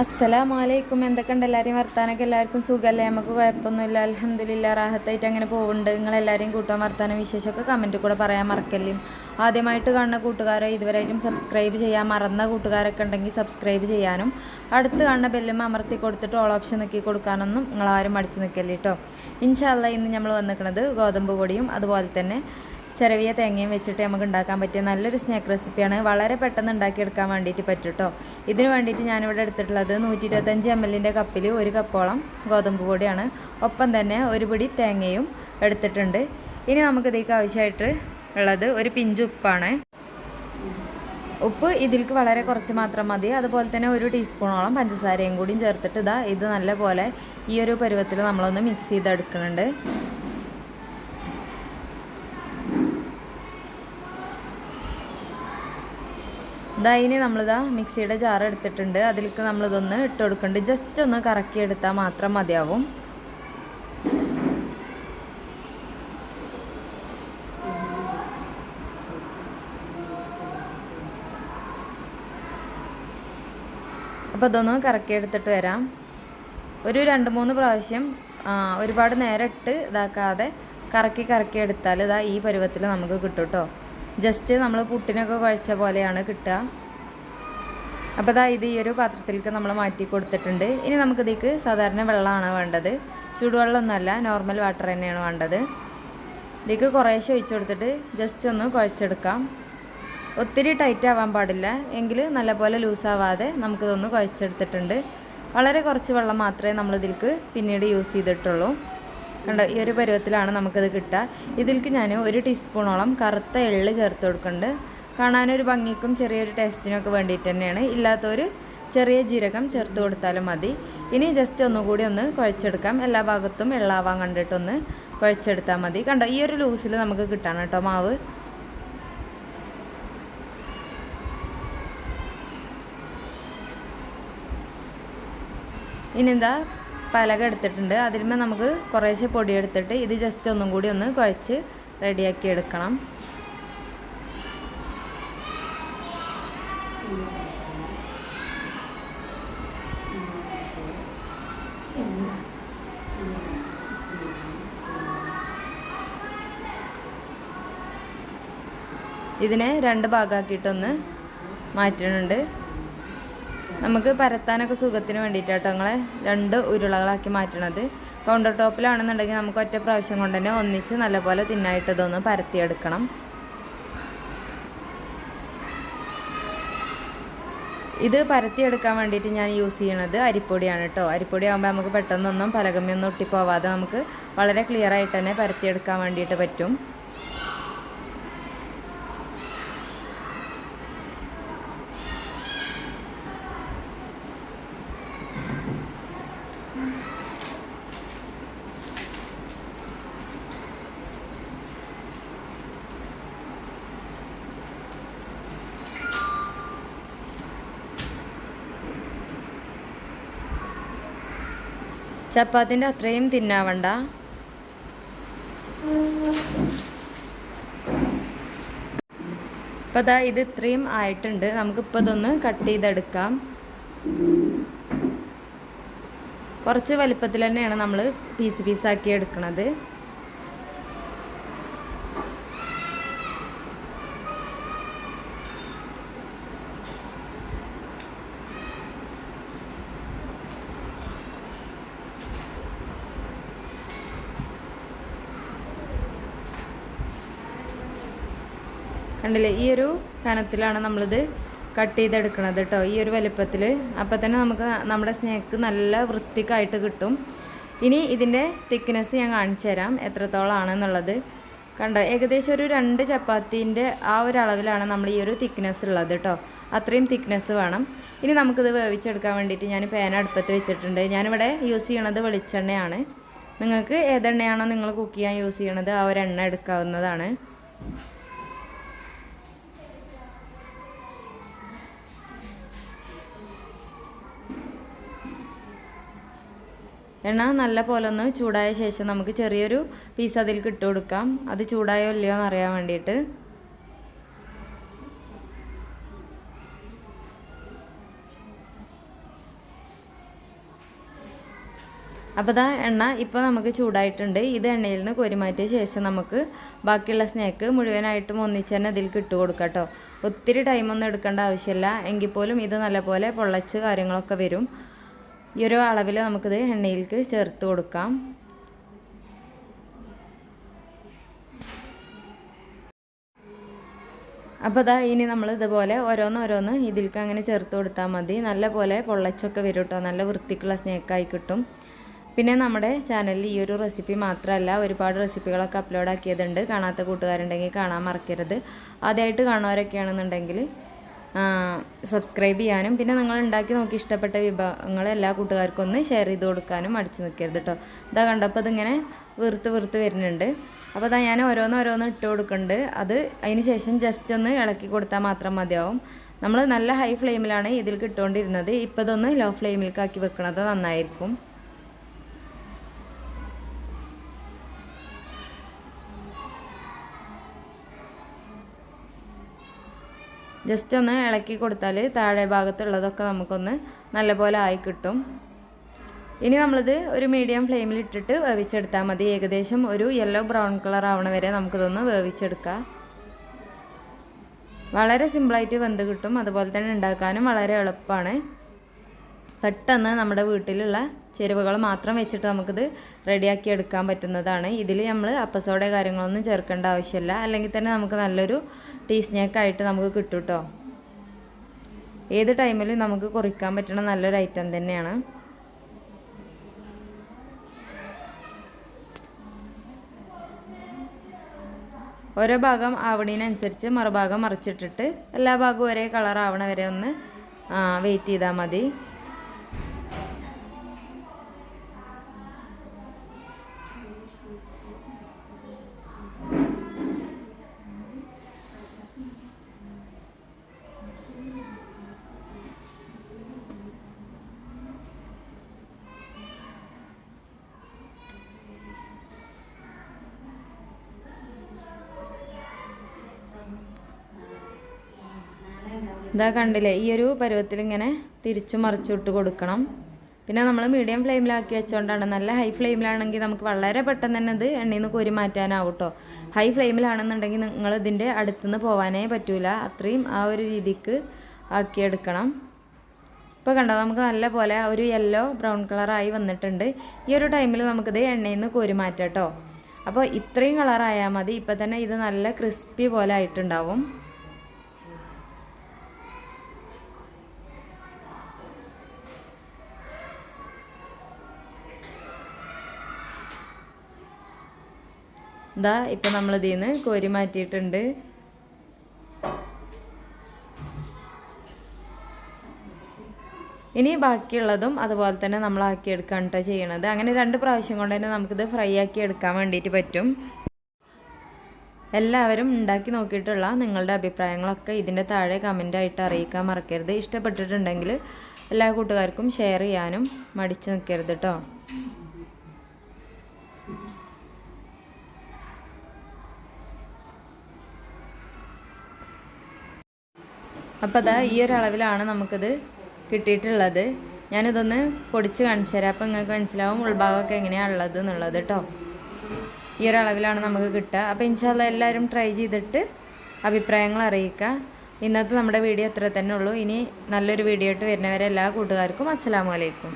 അസ്സലാമലൈക്കും. എന്തൊക്കെയുണ്ട്? എല്ലാവരെയും വർത്താനൊക്കെ എല്ലാവർക്കും സുഖമല്ലേ നമുക്ക് കുഴപ്പമൊന്നുമില്ല. അലഹമില്ല റാഹത്തായിട്ട് അങ്ങനെ പോകുന്നുണ്ട് നിങ്ങൾ എല്ലാവരെയും കൂട്ടാൻ വർത്താനം വിശേഷമൊക്കെ കമന്റിൽ കൂടെ പറയാൻ മറക്കല്ലേ? ആദ്യമായിട്ട് കാണുന്ന കൂട്ടുകാരോ ഇതുവരെയായിട്ടും സബ്സ്ക്രൈബ് ചെയ്യാൻ മറന്ന കൂട്ടുകാരൊക്കെ ഉണ്ടെങ്കിൽ സബ്സ്ക്രൈബ് ചെയ്യാനും അടുത്ത് കാണുന്ന ബെല്ലും അമർത്തി കൊടുത്തിട്ട് ഓൾ ഓപ്ഷൻ നിൽക്കി കൊടുക്കാനൊന്നും നിങ്ങളാരും മടിച്ച് നിൽക്കല്ലേ കേട്ടോ ഇൻഷാല്ല ഇന്ന് നമ്മൾ വന്നിരിക്കുന്നത് ഗോതമ്പ് പൊടിയും അതുപോലെ തന്നെ ചിരവിയ തേങ്ങയും വെച്ചിട്ട് നമുക്ക് ഉണ്ടാക്കാൻ പറ്റിയ നല്ലൊരു സ്നാക്ക് റെസിപ്പിയാണ് വളരെ പെട്ടെന്ന് ഉണ്ടാക്കിയെടുക്കാൻ വേണ്ടിയിട്ട് പറ്റും കേട്ടോ ഇതിന് വേണ്ടിയിട്ട് ഞാനിവിടെ എടുത്തിട്ടുള്ളത് നൂറ്റി ഇരുപത്തഞ്ച് എം എല്ലിന്റെ കപ്പിൽ ഒരു കപ്പോളം ഗോതമ്പ് പൊടിയാണ്. ഒപ്പം തന്നെ ഒരു പിടി തേങ്ങയും എടുത്തിട്ടുണ്ട്. ഇനി നമുക്ക് ഇതിലേക്ക് ആവശ്യമായിട്ട് ഉള്ളത് ഒരു പിഞ്ച് ഉപ്പാണ്. ഉപ്പ് ഇതിൽക്ക് വളരെ കുറച്ച് മാത്രം മതി. അതുപോലെ തന്നെ ഒരു ടീസ്പൂണോളം പഞ്ചസാരയും കൂടിയും ചേർത്തിട്ട് ഇതാ ഇത് നല്ലപോലെ ഈ ഒരു പരുവത്തിൽ നമ്മളൊന്ന് മിക്സ് ചെയ്തെടുക്കുന്നുണ്ട്. ഇതാ ഇനി നമ്മളിതാ മിക്സിയുടെ ജാർ എടുത്തിട്ടുണ്ട്. അതിലേക്ക് നമ്മളിതൊന്ന് ഇട്ട് കൊടുക്കുന്നുണ്ട് ജസ്റ്റ് ഒന്ന് കറക്കി എടുത്താൽ മാത്രം മതിയാവും. അപ്പോൾ ഇതൊന്ന് കറക്കി എടുത്തിട്ട് വരാം. ഒരു രണ്ട് മൂന്ന് പ്രാവശ്യം ഒരുപാട് നേരം ഇട്ട് ഇതാക്കാതെ കറക്കി കറക്കി എടുത്താൽ ഇതാ ഈ പരുവത്തിൽ നമുക്ക് കിട്ടും കേട്ടോ ജസ്റ്റ് നമ്മൾ പുട്ടിനൊക്കെ കുഴച്ച പോലെയാണ് കിട്ടുക. അപ്പോൾ ഇതാ ഇത് ഈ ഒരു പാത്രത്തിലേക്ക് നമ്മൾ മാറ്റി കൊടുത്തിട്ടുണ്ട്. ഇനി നമുക്കിതേക്ക് സാധാരണ വെള്ളമാണ് വേണ്ടത്. ചൂടുവെള്ളമൊന്നുമല്ല നോർമൽ വാട്ടർ തന്നെയാണ് വേണ്ടത്. ഇതിലേക്ക് കുറേശ്ശെ ഒഴിച്ചു കൊടുത്തിട്ട് ജസ്റ്റ് ഒന്ന് കുഴച്ചെടുക്കാം. ഒത്തിരി ടൈറ്റ് ആവാൻ പാടില്ല എങ്കിൽ നല്ലപോലെ ലൂസാവാതെ നമുക്കിതൊന്ന് കുഴച്ചെടുത്തിട്ടുണ്ട്. വളരെ കുറച്ച് വെള്ളം മാത്രമേ നമ്മൾ പിന്നീട് യൂസ് ചെയ്തിട്ടുള്ളൂ. കണ്ടോ ഈ ഒരു പരുവത്തിലാണ് നമുക്കത് കിട്ടുക. ഇതിലേക്ക് ഞാൻ ഒരു ടീസ്പൂണോളം കറുത്ത എള്ള് ചേർത്ത് കൊടുക്കുന്നുണ്ട്. കാണാനൊരു ഭംഗിക്കും ചെറിയൊരു ടേസ്റ്റിനൊക്കെ വേണ്ടിയിട്ട് തന്നെയാണ്. ഇല്ലാത്തൊരു ചെറിയ ജീരകം ചേർത്ത് കൊടുത്താലും മതി. ഇനി ജസ്റ്റ് ഒന്നുകൂടി ഒന്ന് കുഴച്ചെടുക്കാം. എല്ലാ ഭാഗത്തും എള്ളാവാൻ കണ്ടിട്ടൊന്ന് കുഴച്ചെടുത്താൽ മതി. കണ്ടോ ഈ ഒരു ലൂസിൽ നമുക്ക് കിട്ടണം കേട്ടോ മാവ്. ഇനി എന്താ പലക എടുത്തിട്ടുണ്ട്. അതിന്മേൽ നമുക്ക് കുറേശ്ശെ പൊടിയെടുത്തിട്ട് ഇത് ജസ്റ്റ് ഒന്നും കൂടി ഒന്ന് കുഴച്ച് റെഡിയാക്കി എടുക്കണം. ഇതിനെ രണ്ട് ഭാഗമാക്കിയിട്ടൊന്ന് മാറ്റുന്നുണ്ട്. നമുക്ക് പരത്താനൊക്കെ സുഖത്തിന് വേണ്ടിയിട്ടാട്ടോ നിങ്ങളെ രണ്ട് ഉരുളകളാക്കി മാറ്റണത്. കൗണ്ടർ ടോപ്പിലാണെന്നുണ്ടെങ്കിൽ നമുക്ക് ഒറ്റ പ്രാവശ്യം കൊണ്ട് തന്നെ ഒന്നിച്ച് നല്ലപോലെ തിന്നായിട്ട് ഇതൊന്ന് പരത്തിയെടുക്കണം. ഇത് പരത്തിയെടുക്കാൻ വേണ്ടിയിട്ട് ഞാൻ യൂസ് ചെയ്യണത് അരിപ്പൊടിയാണ് കേട്ടോ അരിപ്പൊടി ആകുമ്പോൾ നമുക്ക് പെട്ടെന്നൊന്നും പലകമ്മിയൊന്നും ഒട്ടിപ്പോവാതെ നമുക്ക് വളരെ ക്ലിയർ ആയിട്ട് തന്നെ പരത്തിയെടുക്കാൻ വേണ്ടിയിട്ട് പറ്റും. ചപ്പാത്തിന്റെ അത്രയും തിന്നാവണ്ട. ഇപ്പം അതാ ഇത് ഇത്രയും ആയിട്ടുണ്ട്. നമുക്കിപ്പോൾ ഇതൊന്ന് കട്ട് ചെയ്തെടുക്കാം. കുറച്ച് വലിപ്പത്തിൽ തന്നെയാണ് നമ്മൾ പീസ് പീസാക്കി എടുക്കുന്നത് കണ്ടില്ലേ ഈ ഒരു കനത്തിലാണ് നമ്മളിത് കട്ട് ചെയ്തെടുക്കണത് കേട്ടോ ഈ ഒരു വലിപ്പത്തിൽ അപ്പോൾ തന്നെ നമുക്ക് നമ്മുടെ സ്നാക്ക് നല്ല വൃത്തിക്കായിട്ട് കിട്ടും. ഇനി ഇതിന്റെ തിക്നെസ് ഞാൻ കാണിച്ചു തരാം എത്രത്തോളം ആണെന്നുള്ളത് കണ്ടോ? ഏകദേശം ഒരു രണ്ട് ചപ്പാത്തീന്റെ ആ ഒരു അളവിലാണ് നമ്മൾ ഈ ഒരു തിക്നെസ് ഉള്ളത് കേട്ടോ അത്രയും തിക്നെസ് വേണം. ഇനി നമുക്കിത് വേവിച്ചെടുക്കാൻ വേണ്ടിയിട്ട് ഞാൻ പാൻ അടുപ്പത്ത് വെച്ചിട്ടുണ്ട്. ഞാനിവിടെ യൂസ് ചെയ്യണത് വെളിച്ചെണ്ണയാണ്. നിങ്ങൾക്ക് ഏതെണ്ണയാണോ നിങ്ങൾ കുക്ക് ചെയ്യാൻ യൂസ് ചെയ്യണത് ആ ഒരു എണ്ണ എടുക്കാവുന്നതാണ്. എണ്ണ നല്ല പോലെ ഒന്ന് ചൂടായ ശേഷം നമുക്ക് ചെറിയൊരു പീസ് അതിൽ ഇട്ട് കൊടുക്കാം അത് ചൂടായോ ഇല്ലയോ എന്ന് അറിയാൻ വേണ്ടിയിട്ട്. അപ്പോൾ ഇതാ എണ്ണ ഇപ്പോൾ നമുക്ക് ചൂടായിട്ടുണ്ട്. ഇത് എണ്ണയിൽ നിന്ന് കോരിമാറ്റിയ ശേഷം നമുക്ക് ബാക്കിയുള്ള സ്നാക്ക് മുഴുവനായിട്ടും ഒന്നിച്ച് തന്നെ ഇതിൽ ഇട്ട് കൊടുക്കാം കേട്ടോ ഒത്തിരി ടൈമൊന്നും എടുക്കേണ്ട ആവശ്യമില്ല. എങ്കിൽ പോലും ഇത് നല്ലപോലെ പൊള്ളച്ച് കാര്യങ്ങളൊക്കെ വരും. ഈ ഒരു അളവിൽ നമുക്കിത് എണ്ണയിലേക്ക് ചേർത്ത് കൊടുക്കാം. അപ്പോൾ ഇതാ ഇനി നമ്മൾ ഇതുപോലെ ഓരോന്ന് ഓരോന്ന് ഇതിലേക്ക് അങ്ങനെ ചേർത്ത് കൊടുത്താൽ മതി. നല്ല പോലെ പൊള്ളച്ചൊക്കെ വരും കേട്ടോ. നല്ല വൃത്തിക്കുള്ള സ്നേക്കായി കിട്ടും. പിന്നെ നമ്മുടെ ചാനലിൽ ഈ ഒരു റെസിപ്പി മാത്രമല്ല ഒരുപാട് റെസിപ്പികളൊക്കെ അപ്ലോഡ് ആക്കിയതുണ്ട്. കാണാത്ത കൂട്ടുകാരുണ്ടെങ്കിൽ കാണാൻ മറക്കരുത്. ആദ്യമായിട്ട് കാണുന്നവരൊക്കെയാണെന്നുണ്ടെങ്കിൽ സബ്സ്ക്രൈബ് ചെയ്യാനും പിന്നെ നിങ്ങൾ ഉണ്ടാക്കി നോക്കി ഇഷ്ടപ്പെട്ട വിഭവങ്ങൾ എല്ലാ കൂട്ടുകാർക്കും ഒന്ന് ഷെയർ ചെയ്ത് കൊടുക്കാനും അടിച്ചു നിൽക്കരുത് കേട്ടോ ഇതാ കണ്ടപ്പോൾ ഇതിങ്ങനെ വീർത്ത് വീർത്ത് വരുന്നുണ്ട്. അപ്പോൾ അതാ ഞാൻ ഓരോന്ന് ഓരോന്ന് ഇട്ട് കൊടുക്കുന്നുണ്ട്. അത് അതിന് ശേഷം ജസ്റ്റ് ഒന്ന് ഇളക്കി കൊടുത്താൽ മാത്രം മതിയാവും. നമ്മൾ നല്ല ഹൈ ഫ്ലെയിമിലാണ് ഇതിൽ കിട്ടുകൊണ്ടിരുന്നത് ഇപ്പോൾ ഇതൊന്ന് ലോ ഫ്ലെയിമിലേക്കാക്കി വെക്കണത് നന്നായിരിക്കും. ജസ്റ്റ് ഒന്ന് ഇളക്കി കൊടുത്താൽ താഴെ ഭാഗത്തുള്ളതൊക്കെ നമുക്കൊന്ന് നല്ലപോലെ ആയി കിട്ടും. ഇനി നമ്മളിത് ഒരു മീഡിയം ഫ്ലെയിമിൽ ഇട്ടിട്ട് വേവിച്ചെടുത്താൽ മതി. ഏകദേശം ഒരു യെല്ലോ ബ്രൗൺ കളർ ആവണ വരെ നമുക്കിതൊന്ന് വേവിച്ചെടുക്കാം. വളരെ സിമ്പിളായിട്ട് വെന്ത് കിട്ടും. അതുപോലെ തന്നെ ഉണ്ടാക്കാനും വളരെ എളുപ്പമാണ് പെട്ടെന്ന് നമ്മുടെ വീട്ടിലുള്ള ചേരുവകൾ മാത്രം വെച്ചിട്ട് നമുക്കിത് റെഡിയാക്കി എടുക്കാൻ പറ്റുന്നതാണ്. ഇതിൽ നമ്മൾ അപ്പസോടെ കാര്യങ്ങളൊന്നും ചേർക്കേണ്ട ആവശ്യമില്ല. അല്ലെങ്കിൽ തന്നെ നമുക്ക് നല്ലൊരു ടീ സ്നാക്കായിട്ട് നമുക്ക് കിട്ടും കേട്ടോ. ഏത് ടൈമിലും നമുക്ക് കുറിക്കാൻ പറ്റുന്ന നല്ലൊരു ഐറ്റം തന്നെയാണ്. ഓരോ ഭാഗം ആവണീനനുസരിച്ച് മറുഭാഗം മറിച്ചിട്ടിട്ട് എല്ലാ ഭാഗവും ഒരേ കളർ ആവണ വരെ ഒന്ന് വെയിറ്റ് ചെയ്താൽ മതി. ഇതാ കണ്ടില്ലേ ഈ ഒരു പരുവത്തിൽ ഇങ്ങനെ തിരിച്ചു മറിച്ചിട്ട് കൊടുക്കണം. പിന്നെ നമ്മൾ മീഡിയം ഫ്ലെയിമിലാക്കി വെച്ചുകൊണ്ടാണ് നല്ല ഹൈ ഫ്ലെയിമിലാണെങ്കിൽ നമുക്ക് വളരെ പെട്ടെന്ന് തന്നെ ഇത് എണ്ണയിൽ നിന്ന് കോരി മാറ്റാനാവും കേട്ടോ ഹൈ ഫ്ലെയിമിലാണെന്നുണ്ടെങ്കിൽ നിങ്ങൾ ഇതിന്റെ അടുത്തുനിന്ന് പോകാനേ പറ്റൂല. അത്രയും ആ ഒരു രീതിക്ക് ആക്കിയെടുക്കണം. ഇപ്പോൾ കണ്ടോ നമുക്ക് നല്ല പോലെ ഒരു യെല്ലോ ബ്രൗൺ കളറായി വന്നിട്ടുണ്ട്. ഈ ഒരു ടൈമിൽ നമുക്കിത് എണ്ണയിൽ നിന്ന് കോരി മാറ്റാം കേട്ടോ അപ്പോൾ ഇത്രയും കളറായാൽ മതി. ഇപ്പം തന്നെ ഇത് നല്ല ക്രിസ്പി പോലെ ആയിട്ടുണ്ടാവും. ഇതാ ഇപ്പം നമ്മൾ ഇതിൽ നിന്ന് കോരി മാറ്റിയിട്ടുണ്ട്. ഇനി ബാക്കിയുള്ളതും അതുപോലെ തന്നെ നമ്മൾ ആക്കിയെടുക്കാൻ കേട്ടോ ചെയ്യണത്. അങ്ങനെ രണ്ട് പ്രാവശ്യം കൊണ്ട് തന്നെ നമുക്കിത് ഫ്രൈ ആക്കി എടുക്കാൻ വേണ്ടിയിട്ട് പറ്റും. എല്ലാവരും ഉണ്ടാക്കി നോക്കിയിട്ടുള്ള നിങ്ങളുടെ അഭിപ്രായങ്ങളൊക്കെ ഇതിന്റെ താഴെ കമന്റായിട്ട് അറിയിക്കാൻ മറക്കരുത്. ഇഷ്ടപ്പെട്ടിട്ടുണ്ടെങ്കിൽ എല്ലാ കൂട്ടുകാർക്കും ഷെയർ ചെയ്യാനും മടിച്ചു നിൽക്കരുത് കേട്ടോ അപ്പോൾ അതാ ഈ ഒരു അളവിലാണ് നമുക്കിത് കിട്ടിയിട്ടുള്ളത്. ഞാനിതൊന്ന് പൊടിച്ച് കാണിച്ചു തരാം. അപ്പോൾ നിങ്ങൾക്ക് മനസ്സിലാവും ഉൾഭാഗമൊക്കെ എങ്ങനെയാണ് ഉള്ളത് എന്നുള്ളത് കേട്ടോ ഈ ഒരു അളവിലാണ് നമുക്ക് കിട്ടുക. അപ്പോൾ ഇൻഷാല്ല എല്ലാവരും ട്രൈ ചെയ്തിട്ട് അഭിപ്രായങ്ങൾ അറിയിക്കുക. ഇന്നത്തെ നമ്മുടെ വീഡിയോ ഇത്ര തന്നെ ഉള്ളൂ. ഇനി നല്ലൊരു വീഡിയോ ആയിട്ട് വരുന്നവരെ എല്ലാ കൂട്ടുകാർക്കും അസ്സാം വലൈക്കും